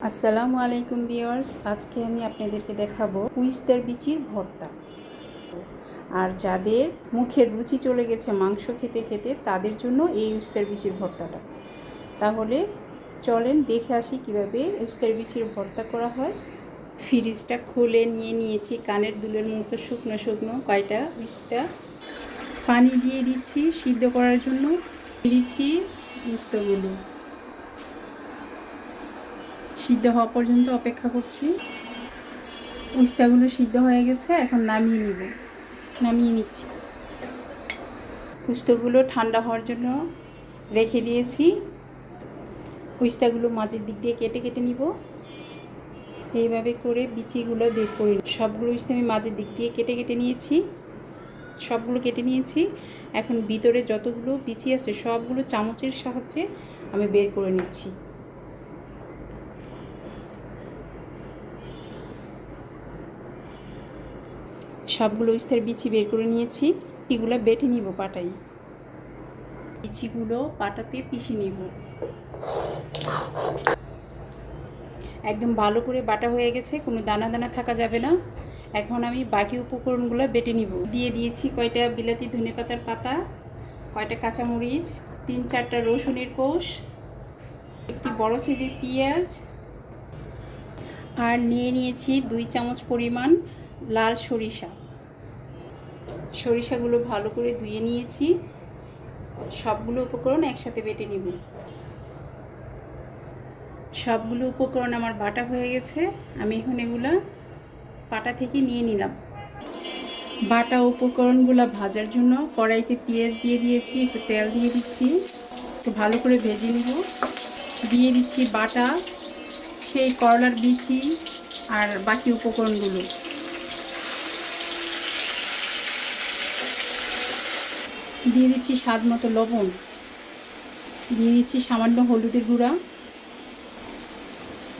আসসালামু আলাইকুম বিয়ার্স আজকে আমি আপনাদেরকে দেখাবো উইস্টার বিচির ভর্তা। আর যাদের মুখের রুচি চলে গেছে মাংস খেতে খেতে, তাদের জন্য এই উইস্টার বিচির ভর্তাটা। তাহলে চলেন দেখে আসি কীভাবে উইস্টার বিচির ভর্তা করা হয়। ফ্রিজটা খুলে নিয়ে নিয়েছি, কানের দুলের মতো শুকনো শুকনো কয়টা উইস্টা পানি দিয়ে দিচ্ছি সিদ্ধ করার জন্য। দিচ্ছি উস্তগুলো সিদ্ধ হওয়া পর্যন্ত অপেক্ষা করছি। উস্তাগুলো সিদ্ধ হয়ে গেছে, এখন নামিয়ে নিব। নামিয়ে নিচ্ছি। উস্তাগুলো ঠান্ডা হওয়ার জন্য রেখে দিয়েছি। উস্তাগুলো মাঝের দিক দিয়ে কেটে কেটে নিব। এইভাবে করে বিচিগুলো বের করে সবগুলো উস্তা আমি মাঝের দিক দিয়ে কেটে কেটে নিয়েছি। সবগুলো কেটে নিয়েছি। এখন ভিতরে যতগুলো বিচি আছে, সবগুলো চামচের সাহায্যে আমি বের করে নিচ্ছি। সবগুলো ইস্তার বিচি বের করে নিয়েছি, এগুলো বেটে নিব পাটাই বিচিগুলো পাটাতে পিষে নিব। একদম ভালো করে বাটা হয়ে গেছে, কোনো দানা দানা থাকা যাবে না। এখন আমি বাকি উপকরণগুলো বেটে নিব। দিয়ে দিয়েছি কয়টা বিলাতি ধনে পাতার পাতা, কয়টা কাঁচামরিচ, তিন চারটা রসুনের কোষ, একটি বড় সাইজের পেঁয়াজ, আর নিয়ে নিয়েছি দুই চামচ পরিমাণ লাল সরিষা। সরিষাগুলো ভালো করে ধুয়ে নিয়েছি। সবগুলো উপকরণ একসাথে বেটে নিব। সবগুলো উপকরণ আমার বাটা হয়ে গেছে। আমি এখন এগুলা পাটা থেকে নিয়ে নিলাম। বাটা উপকরণগুলো ভাজার জন্য কড়াইতে পেঁয়াজ দিয়ে দিয়েছি, একটু তেল দিয়ে দিচ্ছি। একটু ভালো করে ভেজে নিব। দিয়ে দিচ্ছি বাটা, সেই করলার বিচি আর বাকি উপকরণগুলো। দিয়ে দিচ্ছি স্বাদ মতো লবণ। দিয়ে দিচ্ছি সামান্য হলুদের গুঁড়া।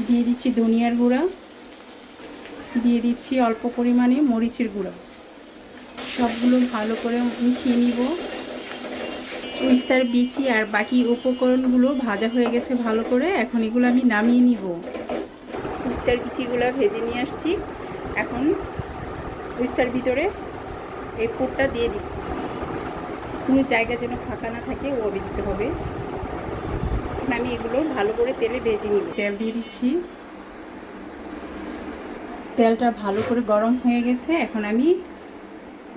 দিয়ে দিচ্ছি ধনিয়ার গুঁড়া। দিয়ে দিচ্ছি অল্প পরিমাণে মরিচের গুঁড়া। সবগুলো ভালো করে মিশিয়ে নিব। উস্তার বিচি আর বাকি উপকরণগুলো ভাজা হয়ে গেছে ভালো করে। এখন এগুলো আমি নামিয়ে নিব। উস্তার বিচিগুলো ভেজে নিয়ে আসছি। এখন উস্তার ভিতরে এই পুরটা দিয়ে দিব কোনো জায়গা যেন ফাঁকা না থাকে, ও দিতে হবে। এখন আমি এগুলো ভালো করে তেলে ভেজে নিব। তেল দিয়ে দিচ্ছি। তেলটা ভালো করে গরম হয়ে গেছে, এখন আমি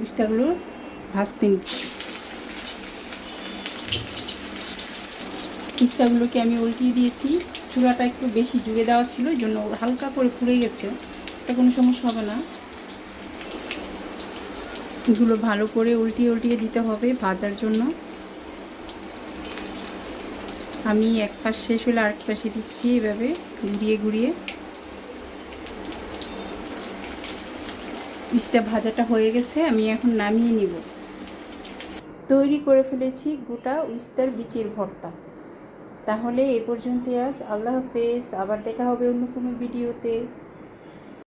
উস্তাগুলো ভাজতে নিচ্ছি উস্তাগুলোকে আমি উল্টিয়ে দিয়েছি। চূড়াটা একটু বেশি জুড়ে দেওয়া ছিল জন্য হালকা করে পুড়ে গেছে। এটা কোনো সমস্যা হবে না। এগুলো ভালো করে উল্টিয়ে উল্টিয়ে দিতে হবে ভাজার জন্য। আমি এক পাশ শেষ হলে আরেক পাশে দিচ্ছি এভাবে ঘুরিয়ে ঘুরিয়ে। ইস্তা ভাজাটা হয়ে গেছে, আমি এখন নামিয়ে নিব। তৈরি করে ফেলেছি গোটা উস্তার বিচির ভর্তা। তাহলে এ পর্যন্ত আজ। আল্লাহ হাফেজ, আবার দেখা হবে অন্য কোনো ভিডিওতে।